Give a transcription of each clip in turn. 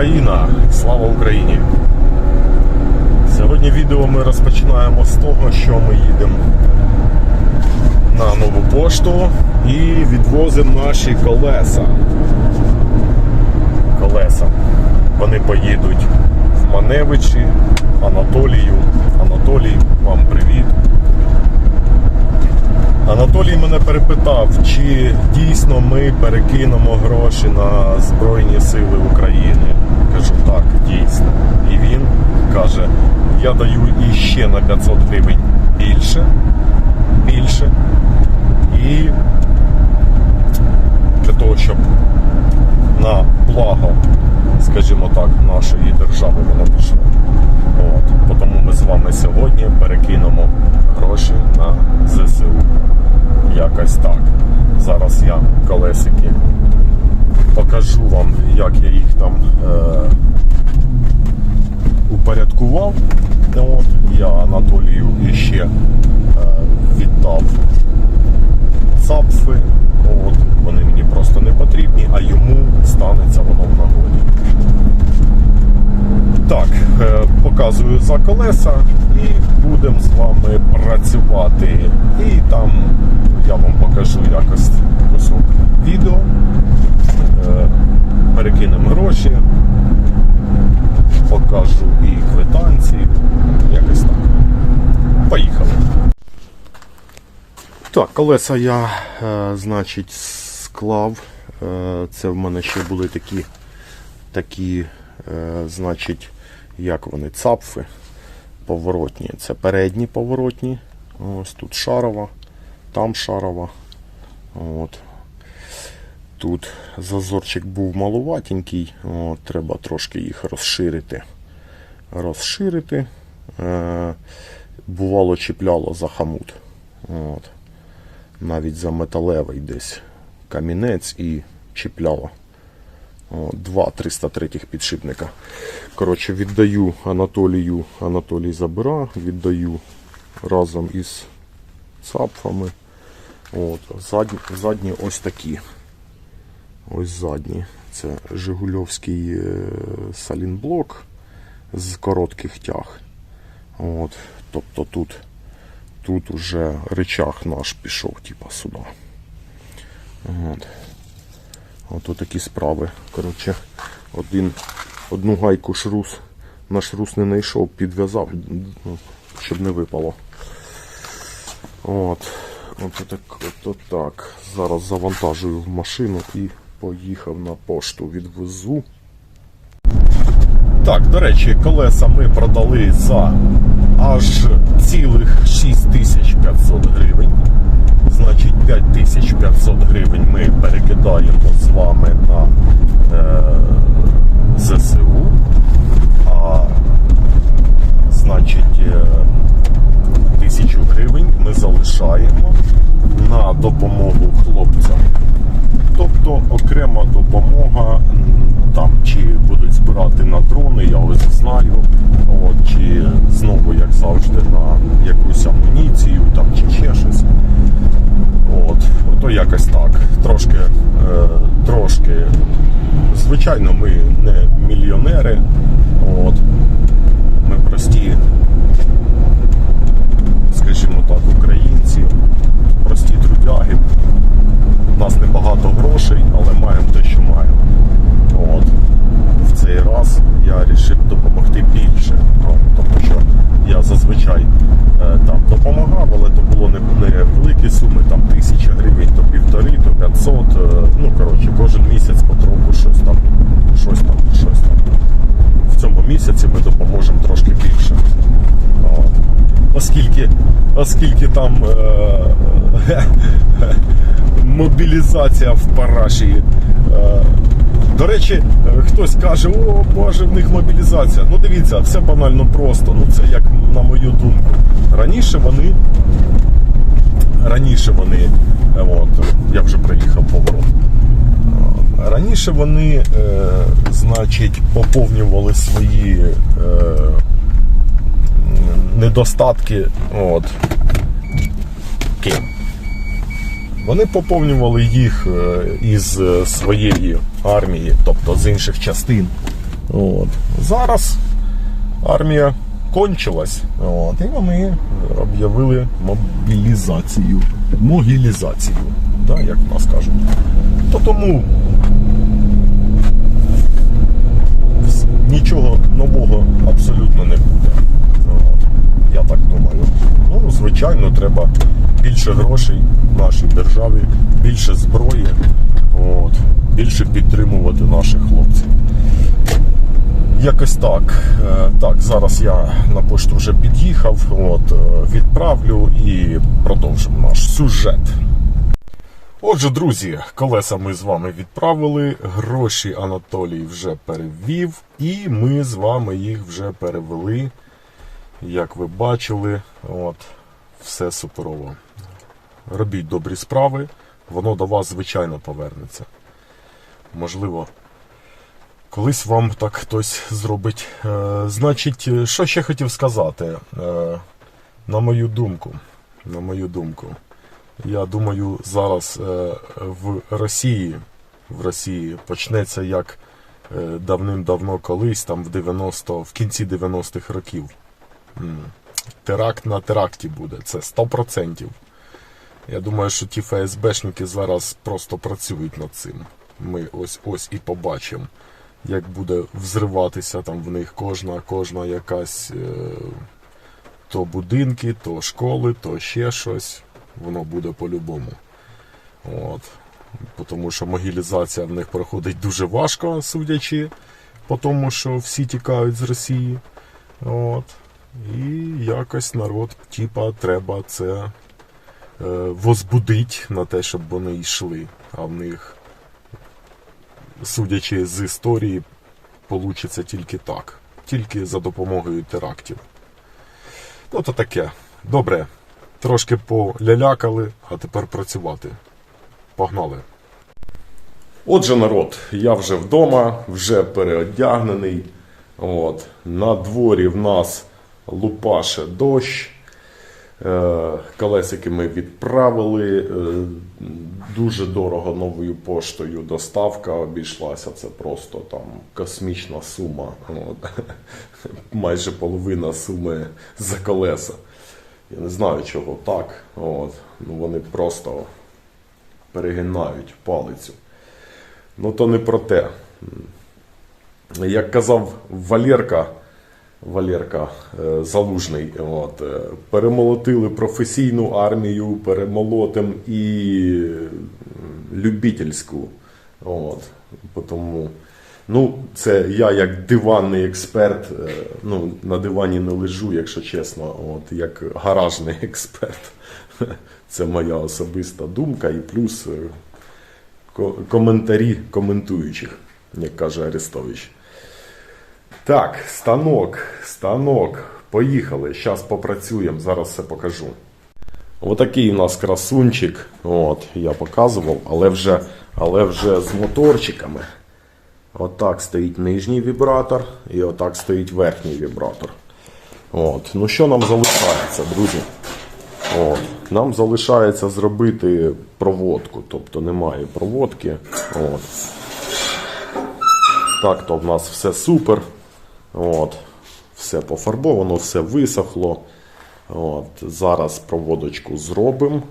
Україна! Слава Україні! Сьогодні відео ми розпочинаємо з того, що ми їдемо на нову пошту і відвозимо наші колеса. Колеса. Вони поїдуть в Маневичі, Анатолію. Анатолій, вам привіт. Анатолій мене перепитав, чи дійсно ми перекинемо гроші на Збройні Сили України. Кажу, так, дійсно. І він каже: я даю іще на 500 гривень більше, більше. І для того, щоб на благо, скажімо так, нашої держави воно пішло. От. Тому ми з вами сьогодні перекинемо гроші на ЗСУ. Якось так. Зараз я колесики покажу вам, як я їх там е- упорядкував. От. Я Анатолію іще е- віддав цапфи. От. Вони мені просто не потрібні, а йому станеться воно в нагоді. Так, е, показую за колеса і будемо з вами працювати. І там я вам покажу якось кусок відео. Е, Перекинемо гроші, покажу і квитанції. Якось так. Поїхали. Так, колеса я, е, значить, склав. Е, Це в мене ще були такі, такі, значить, як вони, цапфи поворотні. Це передні поворотні. Ось тут шарова, там шарова. От. Тут зазорчик був малуватенький, от, треба трошки їх розширити. Розширити. Е, бувало чіпляло за хамут. От. Навіть за металевий десь камінець і чіпляло. Два 303 підшипника. Коротше, віддаю Анатолію, Анатолій забира, віддаю разом із цапфами. От, задні, задні ось такі. Ось задні. Це Жигульовський е, салінблок з коротких тяг. От, тобто тут, тут уже рычаг наш пішов, типа сюди. От. Ото такі справи. Коротше, один, одну гайку шрус на шрус не знайшов, підв'язав, ну, щоб не випало. От. От так, от так. Зараз завантажую в машину і поїхав на пошту. Відвезу. Так, до речі, колеса ми продали за аж цілих 6500 гривень. Значить, 5500 гривень ми перекидаємо з вами на е, ЗСУ. А значить, е, 1000 гривень ми залишаємо на допомогу окрема допомога там чи будуть збирати на дрони, я ось знаю. От, чи знову, як завжди, на якусь амуніцію там, чи ще щось. От, то якось так. Трошки, е, трошки. Звичайно, ми не мільйонери. От. Ми прості, скажімо так, українці, прості трудяги. У нас небагато грошей, але маємо те, що маємо. От. В цей раз я вирішив допомогти більше. Ну, Тому що я зазвичай е, там допомагав, але то було не, не великі суми, там тисяча гривень, то півтори, то 500. е, Ну, коротше, кожен місяць потроху щось там, щось там, щось там. В цьому місяці ми допоможемо трошки більше. От. Оскільки, оскільки там е, мобілізація в параші. Е, до речі, хтось каже, о Боже, в них мобілізація. Ну дивіться, все банально просто. Ну це як на мою думку. Раніше вони. Раніше вони, е, от, я вже проїхав поворот. Раніше вони, е, значить, поповнювали свої е, недостатки. От, ким? Вони поповнювали їх е, із е, своєї армії, тобто з інших частин. От. Зараз армія кончилась. От, і вони об'явили мобілізацію. Могілізацію, да, як в нас кажуть. То тому нічого нового абсолютно не буде. От, я так думаю. Ну, звичайно, треба більше грошей нашій державі, більше зброї, от, більше підтримувати наших хлопців. Якось так. Е, Так, зараз я на пошту вже під'їхав, от, е, відправлю і продовжимо наш сюжет. Отже, друзі, колеса ми з вами відправили, гроші Анатолій вже перевів, і ми з вами їх вже перевели. Як ви бачили, от, все суперово. Робіть добрі справи, воно до вас, звичайно, повернеться. Можливо, колись вам так хтось зробить. Е, значить, е, що ще хотів сказати? Е, на мою думку, на мою думку, я думаю, зараз е, в Росії, в Росії почнеться як е, давним-давно колись, там в 90, в кінці 90-х років. Теракт на теракті буде, це 100%. Я думаю, що ті ФСБшники зараз просто працюють над цим. Ми ось ось і побачимо, як буде взриватися там в них кожна, кожна якась е, то будинки, то школи, то ще щось. Воно буде по-любому. От. Тому що могілізація в них проходить дуже важко, судячи по тому, що всі тікають з Росії. От. І якось народ, типа, треба це возбудить на те, щоб вони йшли. А в них, судячи з історії, получиться тільки так. Тільки за допомогою терактів. Ну, то таке. Добре. Трошки полялякали, а тепер працювати. Погнали. Отже, народ, я вже вдома, вже переодягнений. От. На дворі в нас лупаше дощ. Е, Колесики ми відправили. Е, Дуже дорого новою поштою доставка обійшлася. Це просто там космічна сума. От. Майже половина суми за колеса. Я не знаю, чого так. От. Ну, вони просто перегинають палицю. Ну, то не про те. Як казав Валерка, Валерка е, Залужний, от, е, перемолотили професійну армію, перемолотим і любительську. От, тому, ну, це я як диванний експерт, е, ну, на дивані не лежу, якщо чесно, от, як гаражний експерт. Це моя особиста думка і плюс коментарі коментуючих, як каже Арестович. Так, станок, станок. Поїхали. Зараз попрацюємо, зараз все покажу. Отакий у нас красунчик. От, я показував, але вже, але вже з моторчиками. Отак стоїть нижній вібратор і отак стоїть верхній вібратор. От. Ну що нам залишається, друзі? От. Нам залишається зробити проводку, тобто немає проводки. От. Так, то в нас все супер. От. Все пофарбовано, все висохло. От. Зараз проводочку зробимо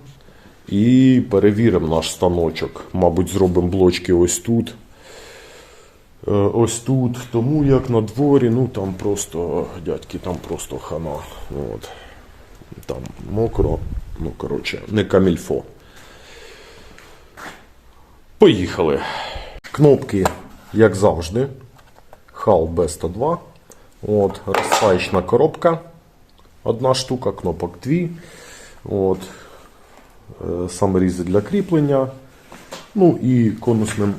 і перевіримо наш станочок. Мабуть, зробимо блочки ось тут. Е, Ось тут, тому як на дворі, ну там просто, дядьки, там просто хана. От. Там мокро, ну коротше, не камільфо. Поїхали. Кнопки, як завжди. HAL B102. От, розсаєчна коробка. Одна штука, кнопок дві. От, е, саморізи для кріплення. Ну і конусним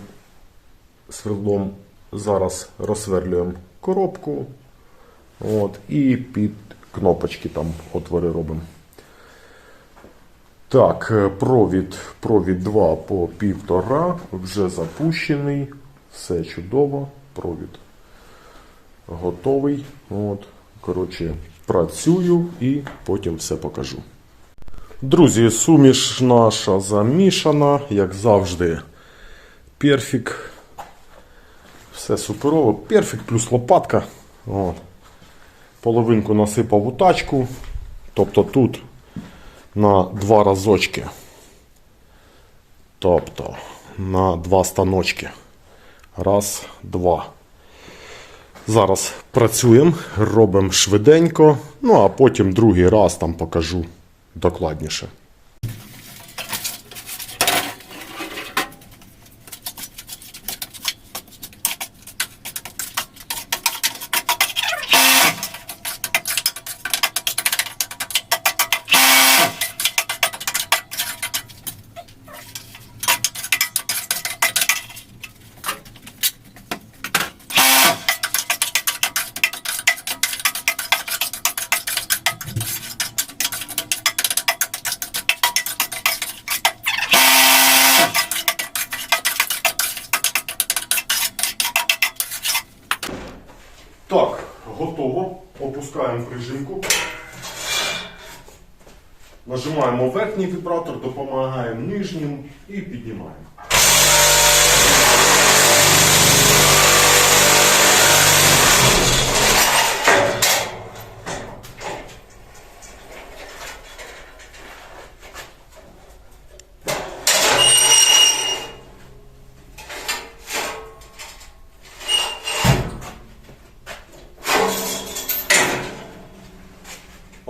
сверлом зараз розсверлюємо коробку. От, і під кнопочки там отвори робимо. Так, е, провід, провід 2 по півтора, вже запущений, все чудово, провід готовий. От, коротше, працюю і потім все покажу. Друзі, суміш наша замішана, як завжди, перфік. Все суперово. Перфект плюс лопатка. От. Половинку насипав у тачку. Тобто тут на два разочки. Тобто на два станочки. Раз, два. Зараз працюємо, робимо швиденько, ну а потім другий раз там покажу докладніше. Так, готово. Опускаємо прижимку. Нажимаємо верхній вібратор, допомагаємо нижнім і піднімаємо.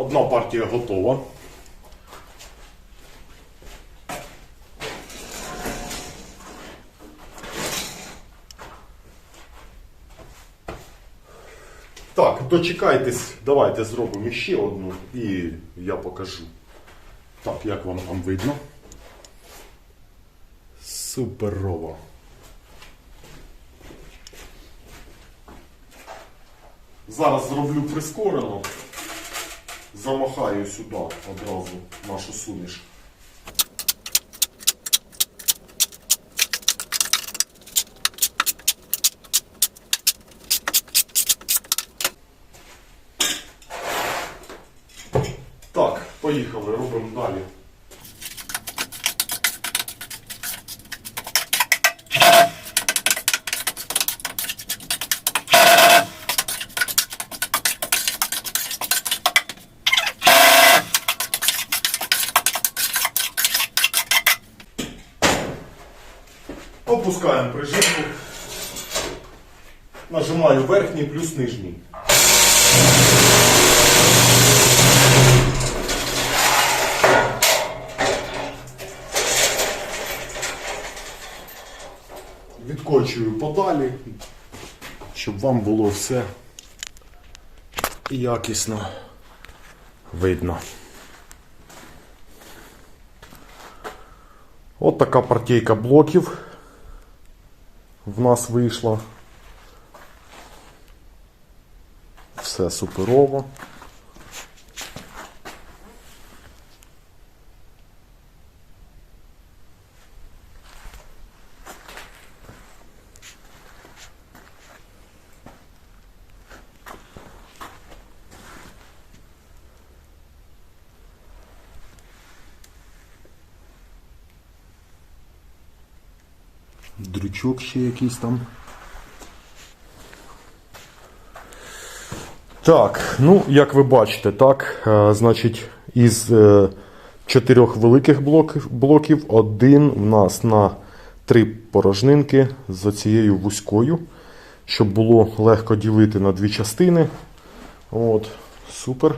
Одна партія готова. Так, дочекайтесь, давайте зробимо ще одну і я покажу. Так, як вам там видно? Суперово. Зараз зроблю прискорено. Замахаю сюди одразу нашу суміш. Так, поїхали, робимо далі. Опускаємо прижимку. Нажимаю верхній плюс нижній. Відкочую подалі, щоб вам було все якісно видно. От така партійка блоків в нас вийшло. Все суперово. Дрючок ще якийсь там. Так, ну, як ви бачите, так, е, значить, із е, чотирьох великих блоків, один в нас на три порожнинки з оцією вузькою, щоб було легко ділити на дві частини. От, супер.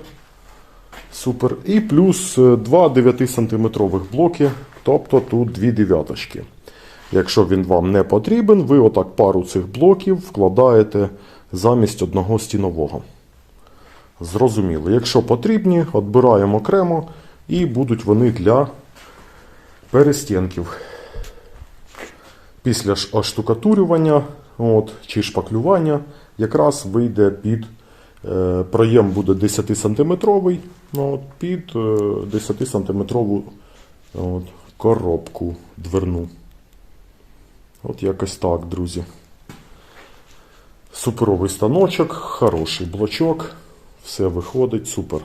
Супер. І плюс е, два 9-сантиметрових блоки, тобто тут дві дев'яточки. Якщо він вам не потрібен, ви отак пару цих блоків вкладаєте замість одного стінового. Зрозуміло. Якщо потрібні, відбираємо окремо і будуть вони для перестінків. Після оштукатурювання от, чи шпаклювання якраз вийде під е, проєм буде 10 сантиметровий ну, от, під е, 10 сантиметрову от, коробку дверну. От якось так, друзі. Суперовий станочок, хороший блочок. Все виходить супер.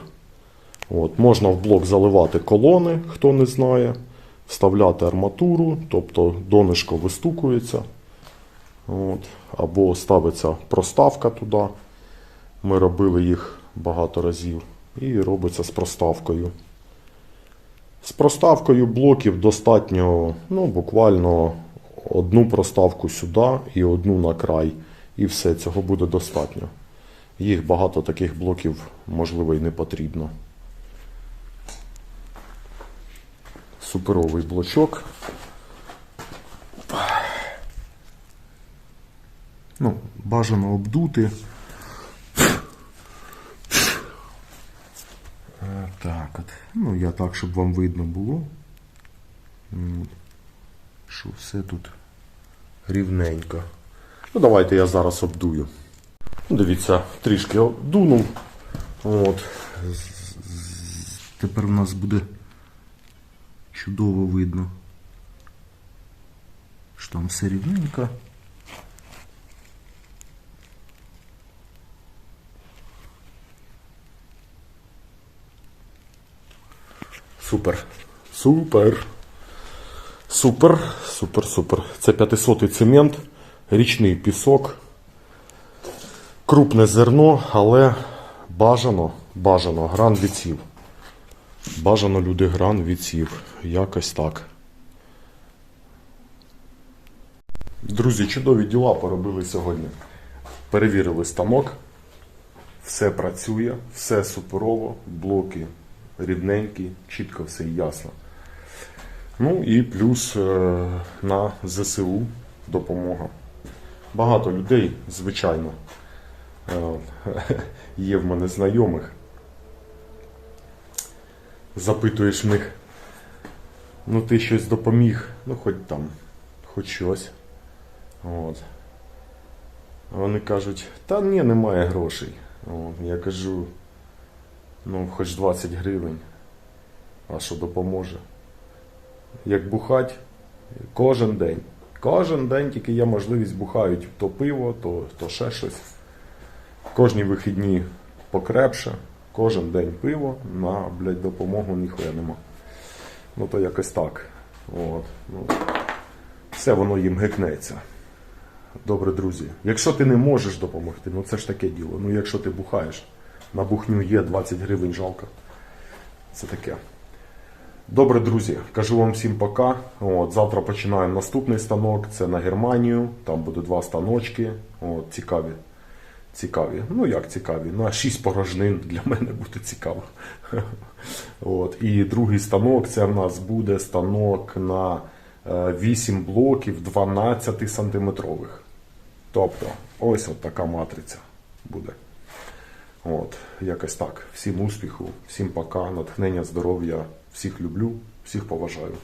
От, можна в блок заливати колони, хто не знає, вставляти арматуру, тобто донишко вистукується. От. Або ставиться проставка туди. Ми робили їх багато разів. І робиться з проставкою. З проставкою блоків достатньо ну, буквально одну проставку сюди і одну на край. І все, цього буде достатньо. Їх багато таких блоків, можливо, і не потрібно. Суперовий блочок. Ну, бажано обдути. Е, Так от. Ну, я так, щоб вам видно було. Що все тут рівненько. Ну, давайте я зараз обдую. Ну, Дивіться, трішки обдунув. От. Тепер у нас буде чудово видно. Що там все рівненько. Супер. Супер. Супер, супер, супер. Це 500 цемент, річний пісок, крупне зерно, але бажано, бажано, гран відсів. Бажано люди гран відсів. Якось так. Друзі, чудові діла поробили сьогодні. Перевірили станок. Все працює, все суперово, блоки рівненькі, чітко все ясно. Ну і плюс е, на ЗСУ допомога. Багато людей, звичайно, е, є в мене знайомих. Запитуєш в них, ну ти щось допоміг, ну хоч там, хоч щось. От. Вони кажуть, та ні, немає грошей. От. Я кажу, ну хоч 20 гривень. А що допоможе? Як бухать кожен день. Кожен день тільки є можливість бухають то пиво, то, то ще щось. Кожні вихідні покрепше, кожен день пиво, на блядь, допомогу ніхуя нема. Ну то якось так. От. Ну, все воно їм гикнеться. Добре, друзі. Якщо ти не можеш допомогти, ну це ж таке діло. Ну якщо ти бухаєш, на бухню є 20 гривень жалко. Це таке. Добре, друзі, кажу вам всім пока. От, завтра починаємо наступний станок. Це на Германію. Там буде два станочки. От, цікаві. Цікаві. Ну як цікаві? На 6 порожнин для мене буде цікаво. От. І другий станок це в нас буде станок на е, 8 блоків 12 сантиметрових. Тобто, ось от така матриця буде. От, якось так. Всім успіху, всім пока, натхнення, здоров'я. Всіх люблю, всіх поважаю.